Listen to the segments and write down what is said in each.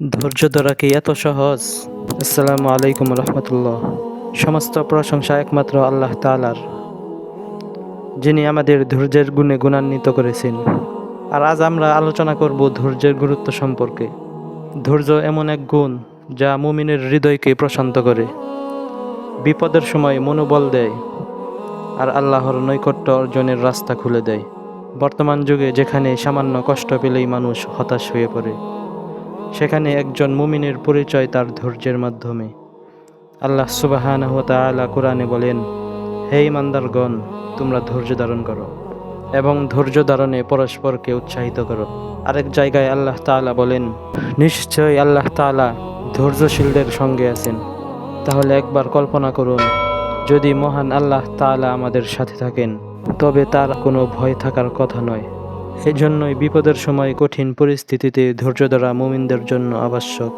ধৈর্য ধরা কি এত সহজ? আসসালামু আলাইকুম রহমতুল্লাহ। সমস্ত প্রশংসা একমাত্র আল্লাহ তালার যিনি আমাদের ধৈর্যের গুণে গুণান্বিত করেছেন। আর আজ আমরা আলোচনা করব ধৈর্যের গুরুত্ব সম্পর্কে। ধৈর্য এমন এক গুণ যা মুমিনের হৃদয়কে প্রশান্ত করে, বিপদের সময় মনোবল দেয়, আর আল্লাহর নৈকট্য অর্জনের রাস্তা খুলে দেয়। বর্তমান যুগে যেখানে সামান্য কষ্ট পেলেই মানুষ হতাশ হয়ে পড়ে। সেখানে একজন মুমিনের পরিচয় তার ধৈর্যের মাধ্যমে। আল্লাহ সুবাহানহ কোরআনে বলেন, হে ইমানদারগণ তোমরা ধৈর্য ধারণ করো এবং ধৈর্য ধারণে পরস্পরকে উৎসাহিত করো। আরেক জায়গায় আল্লাহ তাআলা বলেন, নিশ্চয়ই আল্লাহ তাআলা ধৈর্যশীলদের সঙ্গে আছেন। তাহলে একবার কল্পনা করুন, যদি মহান আল্লাহ তাআলা আমাদের সাথে থাকেন, তবে তার কোনো ভয় থাকার কথা নয়। এজন্যই বিপদের সময় কঠিন পরিস্থিতিতে ধৈর্য ধরা মুমিনদের জন্য আবশ্যক।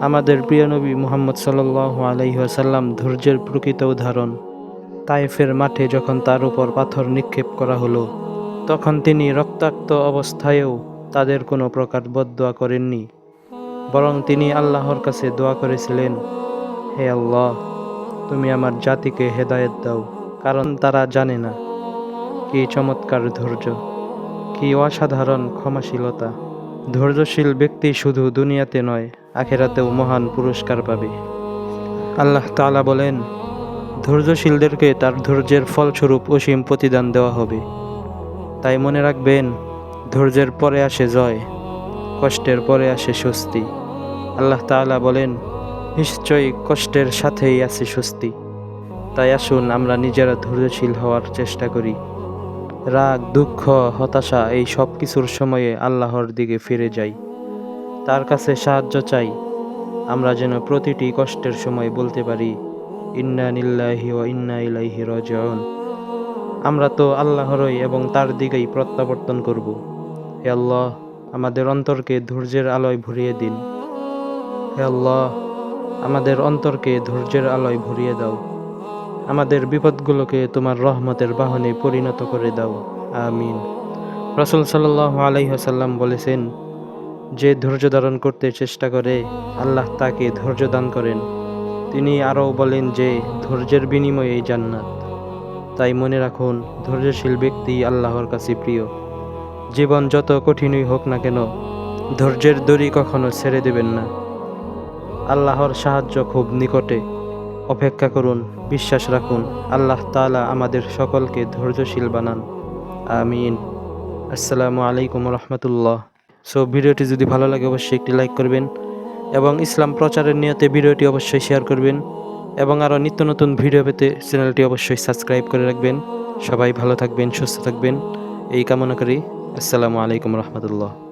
আমাদের প্রিয় নবী মুহাম্মদ সাল্লাল্লাহু আলাইহি ওয়াসাল্লাম ধৈর্যের প্রকৃত উদাহরণ। তাইফের মাঠে যখন তার উপর পাথর নিক্ষেপ করা হলো, তখন তিনি রক্তাক্ত অবস্থায়ও তাদের কোনো প্রকার বদদোয়া করেননি। বরং তিনি আল্লাহর কাছে দোয়া করেছিলেন, হে আল্লাহ, তুমি আমার জাতিকে হেদায়েত দাও, কারণ তারা জানে না কি চমৎকার ধৈর্য। কি অসাধারণ ক্ষমাশীলতা? ধৈর্যশীল ব্যক্তি শুধু দুনিয়াতে নয়, আখেরাতেও মহান পুরস্কার পাবে। আল্লাহ তাআলা বলেন, ধৈর্যশীলদেরকে তার ধৈর্যের ফলস্বরূপ অসীম প্রতিদান দেওয়া হবে। তাই মনে রাখবেন, ধৈর্যের পরে আসে জয়, কষ্টের পরে আসে স্বস্তি। আল্লাহ তাআলা বলেন, নিশ্চয়ই কষ্টের সাথেই আছে স্বস্তি। তাই আসুন আমরা নিজেরা ধৈর্যশীল হওয়ার চেষ্টা করি। রাগ, দুঃখ, হতাশা এই সব কিছুর সময়ে আল্লাহর দিকে ফিরে যাই। তার কাছে সাহায্য চাই। আমরা যেন প্রতিটি কষ্টের সময় বলতে পারি, ইন্না নিল্লাহি ও ইন্না ইলাইহি রাজিউন। আমরা তো আল্লাহরই এবং তার দিকেই প্রত্যাবর্তন করব। হে আল্লাহ, আমাদের অন্তরকে ধৈর্যের আলোয় ভরিয়ে দিন। হে আল্লাহ, আমাদের অন্তরকে ধৈর্যের আলোয় ভরিয়ে দাও। আমাদের বিপদগুলোকে তোমার রহমতের বাহনে পরিণত করে দাও। আমিন। রসুল সাল্লাহ আলাইহাসাল্লাম বলেছেন, যে ধৈর্য ধারণ করতে চেষ্টা করে, আল্লাহ তাকে ধৈর্য দান করেন। তিনি আরও বলেন যে, ধৈর্যের বিনিময়ে জান্নাত। তাই মনে রাখুন, ধৈর্যশীল ব্যক্তি আল্লাহর কাছে প্রিয়। জীবন যত কঠিনই হোক না কেন, ধৈর্যের দড়ি কখনো ছেড়ে দেবেন না। আল্লাহর সাহায্য খুব নিকটে। অপেক্ষা করুন, বিশ্বাস রাখুন, আল্লাহ তাআলা আমাদের সকলকে ধৈর্যশীল বানান। আমিন। আসসালামু আলাইকুম রহমতুল্লাহ। সো, ভিডিওটি যদি ভালো লাগে অবশ্যই একটি লাইক করবেন এবং ইসলাম প্রচারের নিয়তে ভিডিওটি অবশ্যই শেয়ার করবেন এবং আরও নিত্য নতুন ভিডিও পেতে চ্যানেলটি অবশ্যই সাবস্ক্রাইব করে রাখবেন। সবাই ভালো থাকবেন, সুস্থ থাকবেন। এই কামনা করি। আসসালামু আলাইকুম রহমতুল্লাহ।